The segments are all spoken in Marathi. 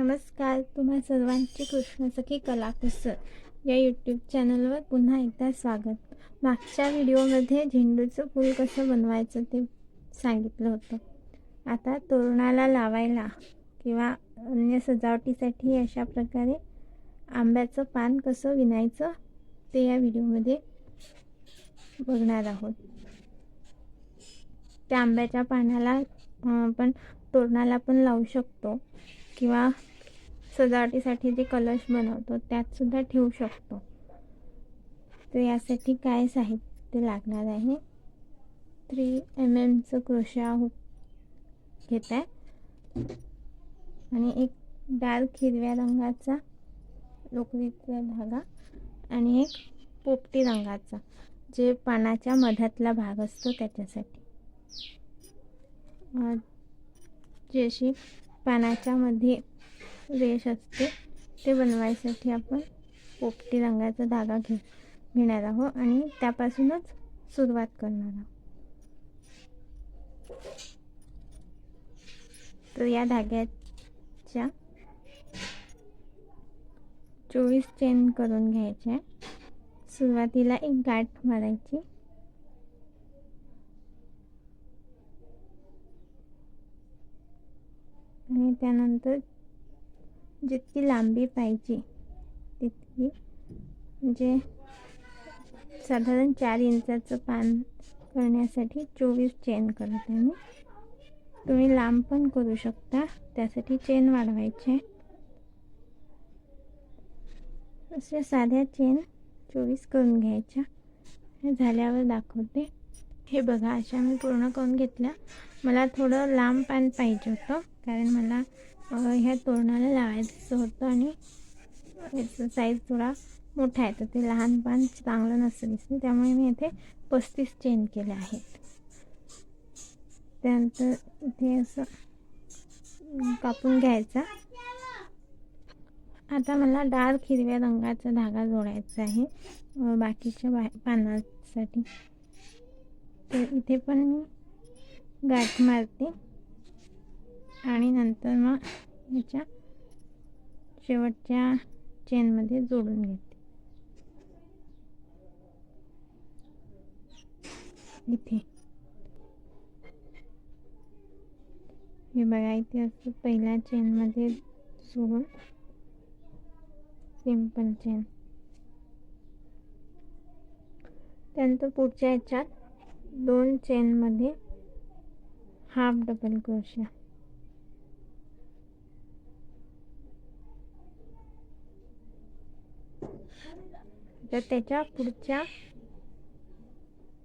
नमस्कार तुम्हा सर्वांचे कृष्ण सखी कलाकुसर या यूट्यूब चॅनलवर पुन्हा एकदा स्वागत. मागच्या व्हिडिओमध्ये झेंडूचं फूल कसं बनवायचं ते सांगितलं होतं. आता तोरणाला लावायला किंवा अन्य सजावटीसाठी अशा प्रकारे आंब्याचं पान कसं विणायचं ते या व्हिडिओमध्ये बघणार आहोत. त्या आंब्याच्या पानाला आपण तोरणाला पण लावू शकतो किंवा सजावटीसाठी जे कलश बनवतो त्यात सुद्धा ठेवू शकतो. तर यासाठी काय साहित्य लागणार आहे? थ्री एम एमचं क्रोशा हुक घेत आहे आणि एक डार्क हिरव्या रंगाचा लोकरीचा धागा आणि एक पोपटी रंगाचा जे पानाच्या मधातला भाग असतो त्याच्यासाठी. जशी अशी पानाच्या मध्ये रेष असते. ते बनवायसाठी आपण पोपटी रंगाचा धागा घे घेणार आहोत आणि त्यापासूनच सुरुवात करणार आहोत. तर या धाग्याच्या चोवीस चेन करून घ्यायच्या. सुरुवातीला एक गाठ मारायची. आणि त्यानंतर जितकी लांबी पाहिजे तितकी म्हणजे साधारण चार इंचाचं पान करण्यासाठी चोवीस चेन करत आहे मी. तुम्ही लांब पण करू शकता त्यासाठी चेन वाढवायचे. अशा साध्या चेन चोवीस करून घ्यायच्या. हे झाल्यावर दाखवते. हे बघा अशा मी पूर्ण करून घेतल्या. मला थोडं लांब पान पाहिजे होतं. कारण मला ह्या तोरणाला लावायचं होतं आणि याचा साईज थोडा मोठा आहे. तर ते लहान पान चांगलं नसतं दिसतं. त्यामुळे मी इथे पस्तीस चेन केले आहेत. त्यानंतर इथे असं कापून घ्यायचा. आता मला डार्क हिरव्या रंगाचा धागा जोडायचा आहे. बाकीच्या बा पानासाठी. तर इथे पण मी गाठ मारते. आणि नंतर मग ह्याच्या शेवटच्या चेनमध्ये जोडून घेते. इथे. हे बघा इथे असं पहिल्या चेनमध्ये सोडून सिंपल चेन. त्यानंतर पुढच्या ह्याच्यात दोन चेनमध्ये हाफ डबल क्रोशिया. तर त्याच्या पुढच्या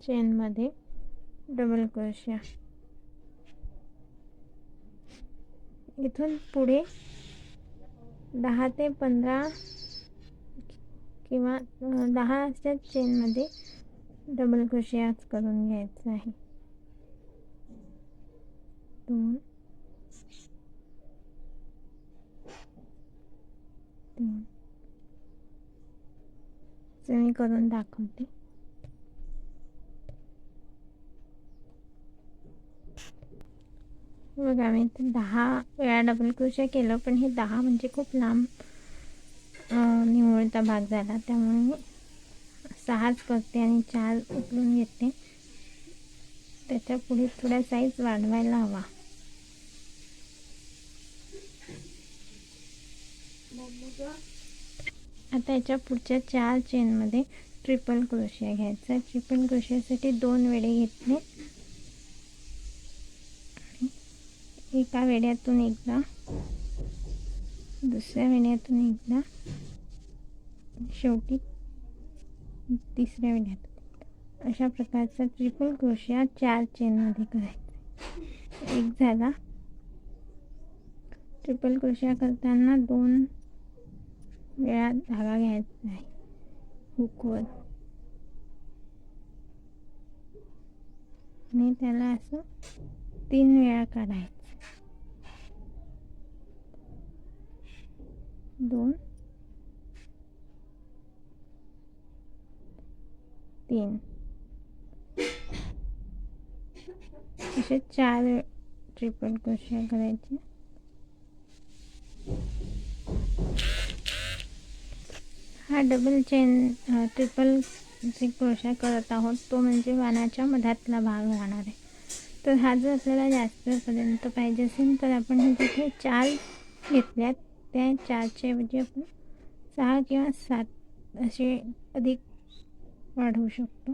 चेनमध्ये डबल क्रोशिया इथून पुढे दहा ते पंधरा किंवा दहाच्या चेनमध्ये डबल क्रोशियाच करून घ्यायचं आहे. दोन तीन ते मी करून दाखवते. बघा मी तर दहा वेळा डबल क्रोशा केलं पण हे दहा म्हणजे खूप लांब निवळता भाग झाला. त्यामुळे मी सहाच करते आणि चार उचलून घेते. त्याच्या पुढे थोडा साईज वाढवायला हवा. आता याच्या पुढच्या चार चेनमध्ये ट्रिपल क्रोशिया घ्यायचा ट्रिपल क्रोशियासाठी दोन वेळे घेतले. एका वेड्यातून एकदा दुसऱ्या वेड्यातून एकदा शेवटी तिसऱ्या वेड्यातून अशा प्रकारचा ट्रिपल क्रोशिया चार चेनमध्ये करायचा एक झाला. ट्रिपल क्रोशिया करताना दोन वेळा धागा घ्यायचा आहे हुकवत आणि त्याला असं तीन वेळा काढायचं दोन तीन असे चार ट्रिपल क्रोशिया करायचे हा डबल चेन ट्रिपल जे क्रोशा करत आहोत. तो म्हणजे वानाच्या मधातला भाग राहणार आहे. तर हा जर आपल्याला जास्तपर्यंत पाहिजे असेल तर आपण हे तिथे चार घेतल्यात त्या चारच्या ऐवजी आपण सहा किंवा सात असे अधिक वाढवू शकतो.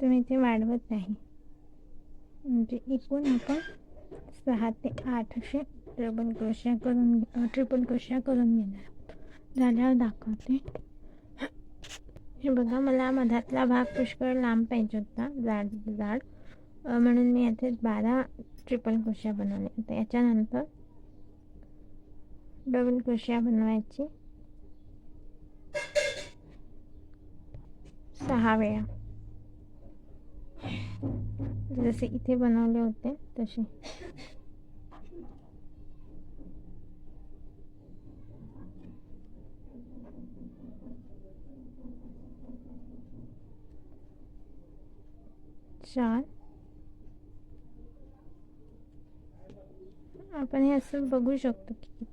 तर मी इथे वाढवत नाही. म्हणजे एकूण आपण सहा ते आठ असे डबल क्रोशा करून ट्रिपल क्रोशा करून घेणार. झाल्यावर दाखवते. हे बघा मला मधातला भाग पुष्कळ लांब पाहिजे होता जाड जाड. म्हणून मी याचे बारा ट्रिपल क्रोशा बनवले. आता याच्यानंतर डबल क्रोशा बनवायची. सहा वेळा. जसे इथे बनवले होते तसे. चार आपण हे असं बघू शकतो की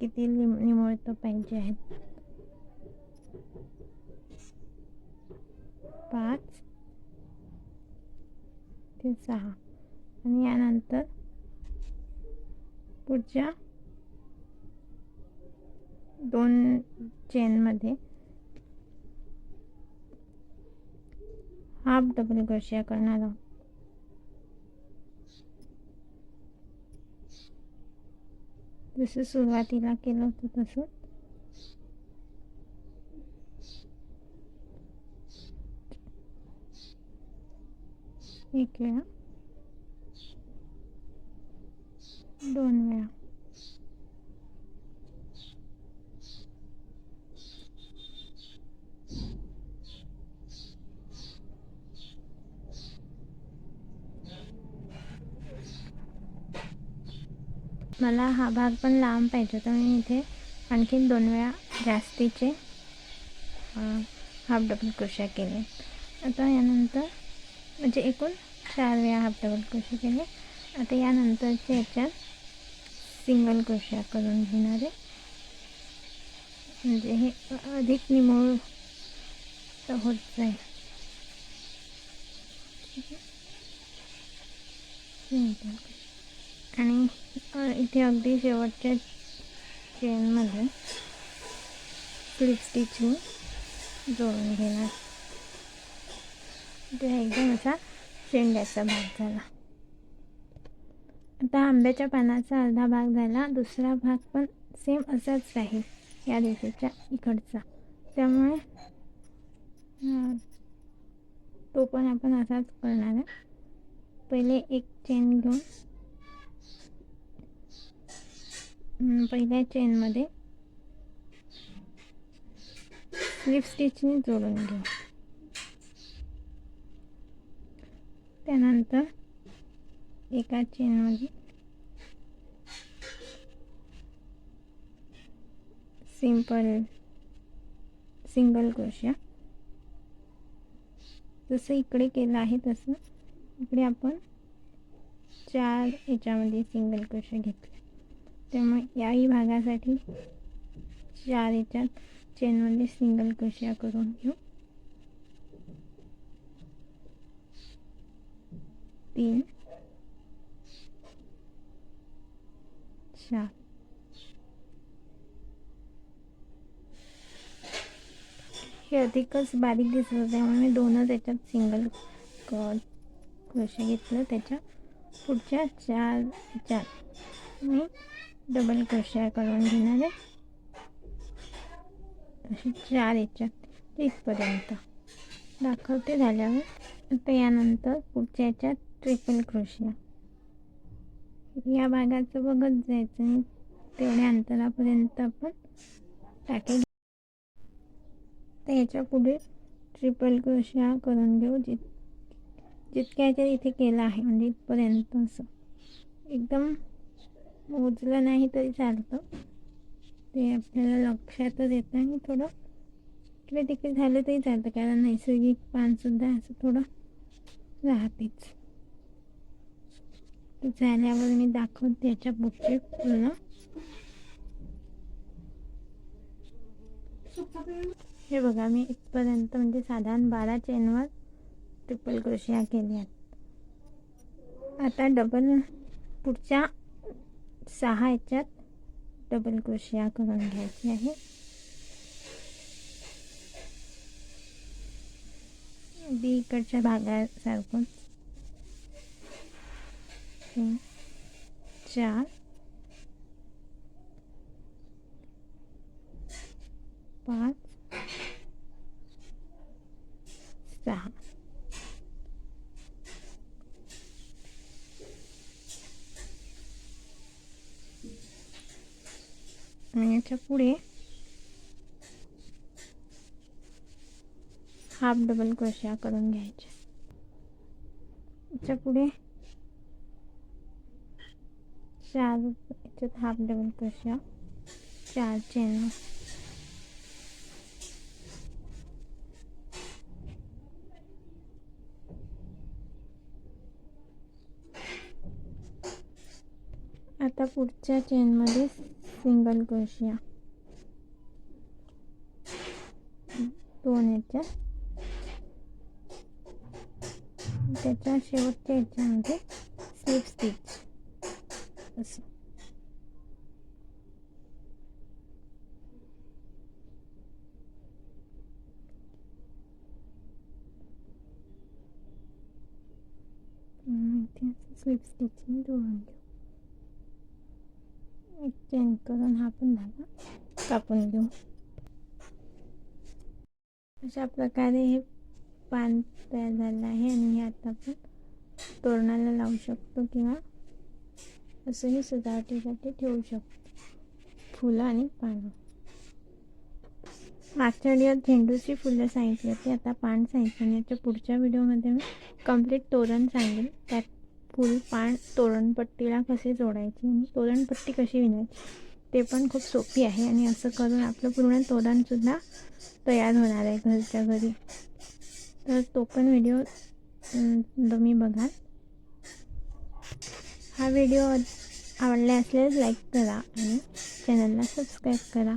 किती निम निमुळतं पाहिजे आहेत. पाच ते सहा. आणि यानंतर पुढच्या दोन चेनमध्ये हाफ़ डबल क्रोशिया करणार आहोत जसं सुरुवातीला केलं होतं तसं एक वेळा दोन वेळा मला हा भाग पण लांब पाहिजे होता मी इथे आणखीन दोन वेळा जास्तीचे हाफ डबल क्रोशा केले. आता यानंतर म्हणजे एकूण चार वेळा हाफ डबल क्रोशा केले. आता यानंतरच्या याच्यात सिंगल क्रोशा करून घेणार आहे. म्हणजे हे अधिक निमुळ होत जाईल. ठीक आहे. आणि इथे अगदी शेवटच्या चेनमध्ये स्लिप जोडून घेणार. ते एकदम असा शेंड्याचा भाग झाला. आता आंब्याच्या पानाचा अर्धा भाग झाला दुसरा भाग पण सेम असाच राहील या दिशेच्या इकडचा. त्यामुळे तो पण आपण असाच करणार आहे. पहिले एक चेन घेऊन पहिल्या चेनमध्ये स्लिप स्टिचने जोडून घेऊ त्यानंतर एका चेनमध्ये सिंपल सिंगल क्रोशिया जसं इकडे केलं आहे तसं. इकडे आपण चार याच्यामध्ये सिंगल क्रोशिया घेतले. त्यामुळे याही भागासाठी चार याच्यात चेनमध्ये सिंगल क्रोशिया करून घेऊ. तीन. चार. हे अधिकच बारीक दिसत होतं त्यामुळे मी दोनच याच्यात सिंगल क्रोशे घेतलं. त्याच्या पुढच्या चार चार मी डबल क्रोशिया करून घेणार आहे. असे चार याच्यात इथपर्यंत दाखवते झाल्यावर. आता यानंतर पुढच्या याच्यात ट्रिपल क्रोशिया या भागाचं बघत जायचं आणि तेवढ्या अंतरापर्यंत आपण टाके तर याच्यापुढे ट्रिपल क्रोशिया करून घेऊ. जित जितक्या ह्याच्यात इथे केलं आहे म्हणजे इथपर्यंत असं. एकदम मोजलं नाही तरी चालतं. ते आपल्याला लक्षातच येतं आणि थोडं इकडे तिकडे झालं तरी चालतं. कारण नैसर्गिक पानसुद्धा असं थोडं राहतेच. झाल्यावर मी दाखवते याच्या पुढचे पूर्ण. हे बघा मी इथपर्यंत म्हणजे साधारण बारा चेनवर ट्रिपल क्रोशिया केल्या आता डबल पुढच्या सहा डबल क्रोशिया करून घ्यायची आहे बी इकडच्या भागासारखं चार पाच सहा आणि याच्यापुढे हाफ डबल क्रोशिया करून घ्यायचे. याच्यापुढे चार याच्यात हाफ डबल क्रोशिया चार चेन. आता पुढच्या चेनमध्ये सिंगल क्रोशिया दोन याच्यात त्याच्या शेवटच्या याच्यामध्ये स्लिप स्टिच असं इथे स्लिप स्टिचिंग जोडून घेऊ एक चेंज करून हा पण धागा कापून घेऊ. अशा प्रकारे हे पान तयार झालं आहे आणि हे आता आपण तोरणाला लावू शकतो किंवा असंही सजावटीसाठी ठेवू शकतो. फुलं आणि पानं. मागच्या व्हिडिओत झेंडूची फुलं सांगितली होती. आता पान सांगितलं आणि याच्या पुढच्या व्हिडिओमध्ये मी कंप्लीट तोरण सांगेल त्यात फूल पान तोरणपट्टीला कसे जोडायचे आणि तोरणपट्टी कशी विणायची ते पण खूप सोपी आहे आणि असं करून आपलं पूर्ण तोरणसुद्धा तयार होणार आहे घरच्या घरी. तर तो पण व्हिडिओ तुम्ही बघाल. हा व्हिडिओ आवडला असल्यास लाईक करा आणि चॅनलला सबस्क्राईब करा.